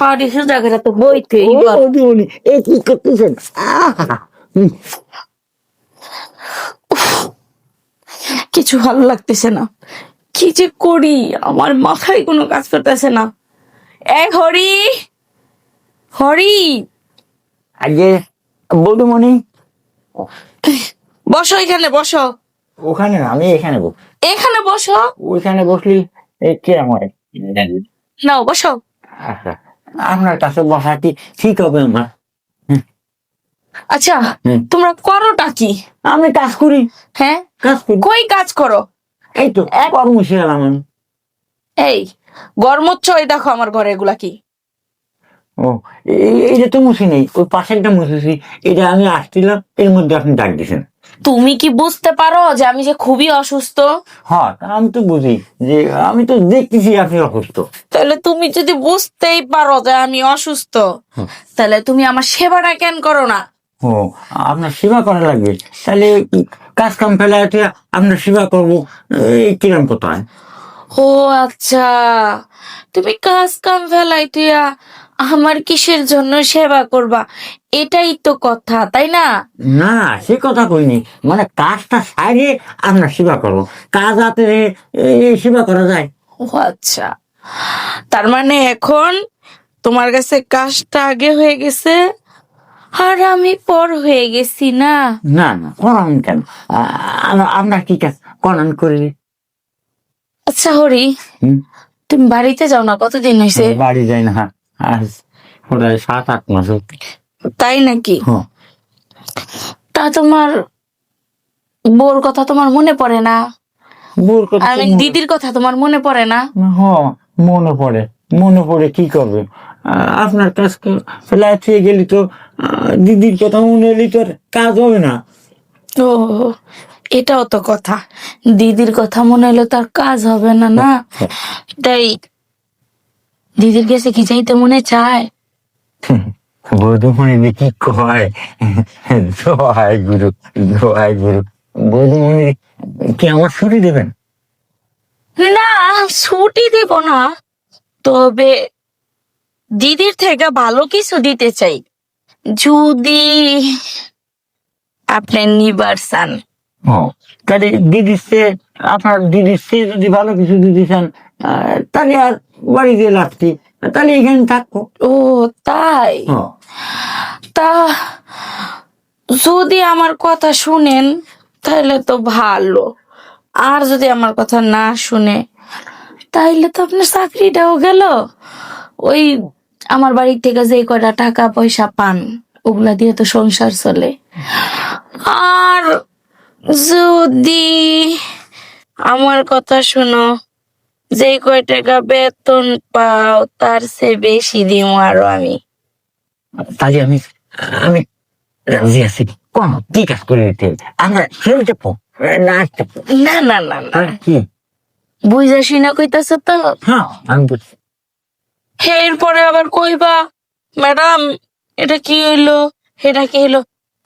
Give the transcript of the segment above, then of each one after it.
পাউডি সোজা করে তো বইতে ও বৌদিমণি এ কি করতেছেন? কিছু ভালো লাগতেছে না। কি যে করি? আমার মাথায় কোনো কাজ করতেছে না। এ হরি! হরি! আজকে বৌদিমণি বসো এখানে বসো। ওখানে না আমি এখানে বস। এখানে বসো। ওইখানে বসলি এ কিরম হয় নাও বসো। আপনার কাছে বসা কি ঠিক হবে আমার আচ্ছা তোমরা করোটা কি? আমি কাজ করি। হ্যাঁ? কাজ করি। কই কাজ করো? এই তো কর্মশীল আমি এই গরমচ্ছ এই দেখো আমার ঘরে এগুলা কি। ও এই- এইটা তো মুছি নেই। ওই পাশেরটা মুছেছি এটা আমি আসছিলাম এর মধ্যে আপনি ডাক দিয়েছেন তুমি কি বুঝতে পারো যে আমি যে খুবই অসুস্থ? হ্যাঁ আমি তো বুঝি যে আমি তো দেখতেছি আপনি অসুস্থ। তাহলে তুমি যদি বুঝতেই পারো যে আমি অসুস্থ তাহলে তুমি আমার সেবাটা কেন করো না? ও আপনার সেবা করা লাগবে। তাহলে কাজ কাম ফেলায় আপনার সেবা করব এই কিরম কোথায়? ও আচ্ছা তুমি কাজ কাম ফেলাই তুই আমার কিসের জন্য সেবা করবা? এটাই তো কথা তাই না? না সে কথা কইনি। মানে কাজটা সারিয়ে আমরা সেবা করব। কাজ হাতে এই সেবা করা যায়। ও আচ্ছা। তার মানে এখন তোমার কাছে কাজটা আগে হয়ে গেছে আর আমি পর হয়ে গেছি না? না না করান কেন? আ- আ- আপনার কি কাজ করান করে। আচ্ছা হরি হুম? তুমি বাড়িতে যাও না? কতদিন হয়েছে বাড়ি যাই না। আজ প্রায় সাত আট মাস তাই নাকি? হ্যাঁ। তা তোমার বোর কথা তোমার মনে পড়ে না? বোর কথা আমি দিদির কথা তোমার মনে পড়ে না? হ্যাঁ মনে পড়ে। মনে পড়ে কি করবে? আপনার কাজ ফেলায় থুয়ে গেলি তো দিদির কথা মনে এলি তো আর কাজ হবে না। ও এটাও তো কথা। দিদির কথা মনে হলে তার কাজ হবে না না? তাই দিদির কাছে কি চাইতে মনে চায়? বৌদ্ধমণি কি কয়? দোয়াই গুরু দোয়াই গুরু। বৌদ্ধমণি কি আমার ছুটি দেবেন? না ছুটি দেব না। তবে দিদির থেকে ভালো কিছু দিতে চাই। যদি আপনি নিবার চান ও তাহলে দিদির সে আপনার দিদির সে যদি ভালো কিছু দিতে চান তাহলে আর বাড়িতে লাগছি তাহলে এখানে থাকব ও তাই? তা যদি আমার কথা শুনেন তাহলে তো ভালো। আর যদি আমার কথা না শুনে তাইলে তো আপনার চাকরিটাও গেল। ওই আমার বাড়ি থেকে যে কটা টাকা পয়সা পান ওগুলা দিয়ে তো সংসার চলে। আর যদি আমার কথা শুনো যে কয় টাকা বেতন পাও তার চেয়ে বেশি দিব আরও আমি। তাহলে আমি আমি রাজি আছি। কোন কি কাজ করে দিতে আমরা খেলতে চাপো না চাপো না না না না। কি? বুঝা শুনা কইতাছ তো। হ্যাঁ আমি বুঝছি। এরপরে আবার কইবা ম্যাডাম এটা কি হইল? এটা কি হইল?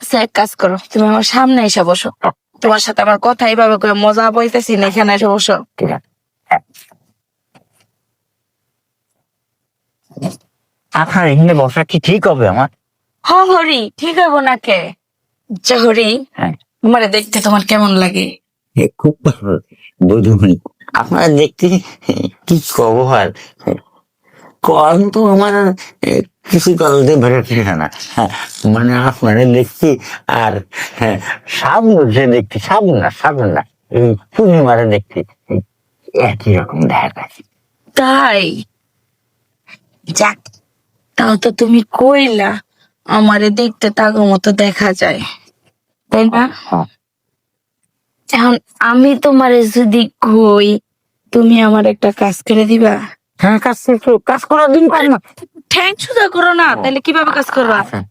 আচ্ছা, এক কাজ করো তুমি আমার সামনে এসে বসো। তোমার সাথে আমার কথা এইভাবে করে মজা বইতেছি না এখানে এসে বসো। ঠিক আছে। আপনার এখানে বসা কি ঠিক হবে আমার? হ হরি ঠিক হইব না কে আচ্ছা হরি হ্যাঁ। তোমারে দেখতে তোমার কেমন লাগে? খুব ভালো। বধুমণি আপনারা দেখতে কি কবর কম তো আমার কিছু গলতে বেরোচ্ছে না। হ্যাঁ, মানে আপনারা দেখছি আর হ্যাঁ, সাবন যে দেখছি সাবন না সাবন না পূর্ণিমারে দেখছি একই রকম দেখা তাই? যাক তাও তো তুমি কইলা আমারে দেখতে তাগো মতো দেখা যায়। তাই না? হ্যাঁ। এখন আমি তোমারে যদি কই তুমি আমার একটা কাজ করে দিবা? হ্যাঁ কাজ করো- কাজ করার দিন পাই না। ঠ্যাং সুদা করো না তাহলে কীভাবে কাজ করবা? হ্যাঁ।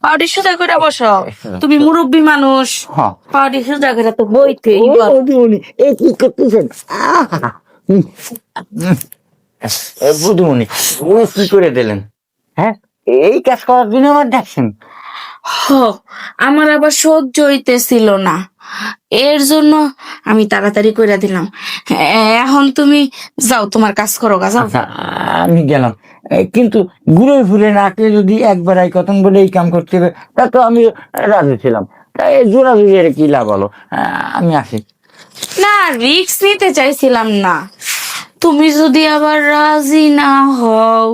পাউডি সুদা করে বসো। তুমি মুরব্বী মানুষ। হ্যাঁ। পাউডি সুদা করে তো বইতে কি করতেছেন? বধুমণি ও কি করে দিলেন? হ্যাঁ? এই কাজ করার জন্য আমার ডাকছেন। হ আমার আবার সহ্য হইতেছিল না। এর জন্য আমি তাড়াতাড়ি করে দিলাম। এখন তুমি যাও তোমার কাজ করো গা যাও। আচ্ছা আমি গেলাম। কিন্তু ঘুরে ফিরে নাকে যদি একবার এই কথন বলে এই কাম করতে হবে তা তো আমি রাজি ছিলাম। তাই জোড়া জুড়িয়ে কি লাভ হলো? আমি আসি। না রিক্স নিতে চাইছিলাম না। তুমি যদি আবার রাজি না হও